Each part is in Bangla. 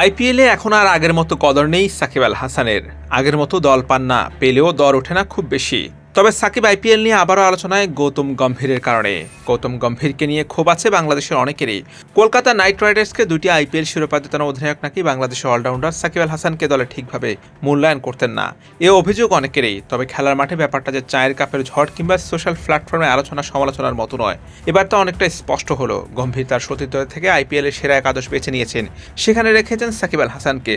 আইপিএলে এখন আর আগের মতো কদর নেই সাকিব আল হাসানের। আগের মতো দল পান না, পেলেও দর ওঠে না খুব বেশি। তবে সাকিব আইপিএল নিয়ে আবারও আলোচনায় গৌতম গম্ভীরের কারণে। গৌতম গম্ভীরকে নিয়ে ক্ষোভ আছে বাংলাদেশের অনেকেরই। কলকাতা নাইট রাইডার্সকে দুটি আইপিএল শিরোপা জেতানো অধিনায়ক নাকি বাংলাদেশের অলরাউন্ডার সাকিব আল হাসানকে দলে ঠিকভাবে মূল্যায়ন করতেন না। এ অভিযোগ অনেকেরই, তবে খেলার মাঠে ব্যাপারটা যে চায়ের কাপের ঝড় কিংবা সোশ্যাল প্ল্যাটফর্মে আলোচনা সমালোচনার মতো নয়। এবার তা অনেকটা স্পষ্ট হলো। গম্ভীর তার সতীর্থ থেকে আইপিএলের সেরা একাদশ বেছে নিয়েছেন। সেখানে রেখেছেন সাকিব আল হাসানকে।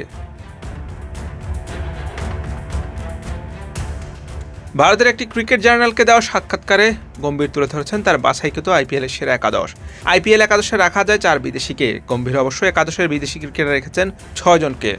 ভারতের একটি ক্রিকেট জার্নালকে দেওয়া সাক্ষাৎকারে গম্ভীর তুলে ধরেছেন তার বাছাইকৃত আইপিএলের সেরা একাদশ। আইপিএল একাদশে রাখা যায় চার বিদেশিকে। গম্ভীর অবশ্য একাদশের বিদেশি ক্রিকেটার রেখেছেন ছয়জনকে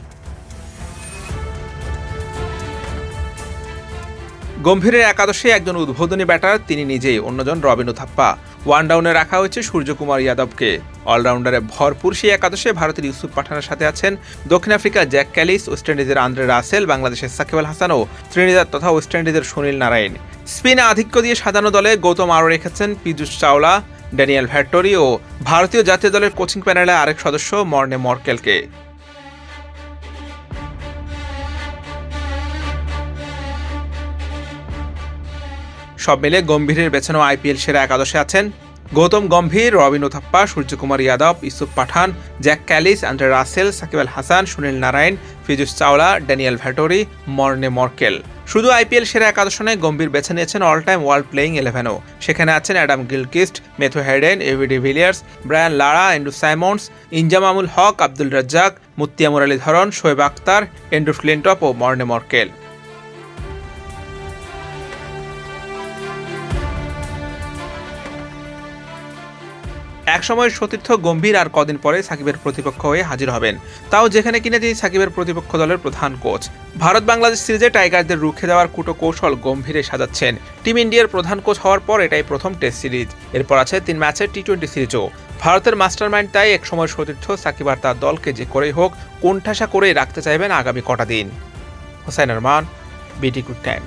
গম্ভীরের একাদশে একজন উদ্বোধনী ব্যাটার, তিনি নিজেই, অন্যজন রবিন উথাপ্পা ওয়ান ডাউনে রাখা হয়েছে সূর্যকুমার যাদবকে। অলরাউন্ডারে ভরপুর সেই একাদশে ভারতের ইউসুফ পাঠানের সাথে আছেন দক্ষিণ আফ্রিকার জ্যাক ক্যালিস, ওয়েস্ট ইন্ডিজের আন্দ্রে রাসেল, বাংলাদেশের সাকিব আল হাসান ও ত্রিনিদাদ তথা ওয়েস্ট ইন্ডিজের সুনীল নারায়ণ। স্পিনে আধিক্য দিয়ে সাজানো দলে গৌতম আরও রেখেছেন পীযুষ চাওলা, ড্যানিয়েল ভ্যাটরি ও ভারতীয় জাতীয় দলের কোচিং প্যানেলে আরেক সদস্য মর্নে মর্কেলকে। সব মিলে গম্ভীরের বেছানো আইপিএল সেরা একাদশে আছেন Gautam Gambhir Robin Uthappa, Suryakumar Yadav Yusuf Pathan, Jacques Kallis Andre Russell, Shakib Al Hasan, Sunil Narine, Piyush Chawla, Daniel Vettori, Morne Morkel. শুধু আইপিএল সেরা একাদশনে গম্ভীর বেছে নিয়েছেন অল টাইম ওয়ার্ল্ড প্লেয়িং ইলেভেনও সেখানে আছেন Adam Gilchrist, Matthew Hayden AB de Villiers, Brian Lara, Andrew Symonds Inzamam-ul Haq, Abdul Razzaq Muttiah Muralitharan, Shoaib Akhtar Andrew Flintoff ও মর্নে মর্কেল। একসময়ের সতীর্থ গম্ভীর আর কদিন পরে সাকিবের প্রতিপক্ষ হয়ে হাজির হবেন। তাও যেখানে কিনা তিনি সাকিবের প্রতিপক্ষ দলের প্রধান কোচ। ভারত বাংলাদেশ সিরিজে টাইগারদের রুখে দেওয়ার কুটো কৌশল গম্ভীরে সাজাচ্ছেন। টিম ইন্ডিয়ার প্রধান কোচ হওয়ার পর এটাই প্রথম টেস্ট সিরিজ। এরপর আছে তিন ম্যাচের টি টোয়েন্টি সিরিজও। ভারতের মাস্টারমাইন্ড তাই একসময় সতীর্থ সাকিব আর তার দলকে যে করেই হোক, কোণঠাসা করেই রাখতে চাইবেন আগামী কটা দিন। হোসাইন রহমান বিটি গুড টাইম।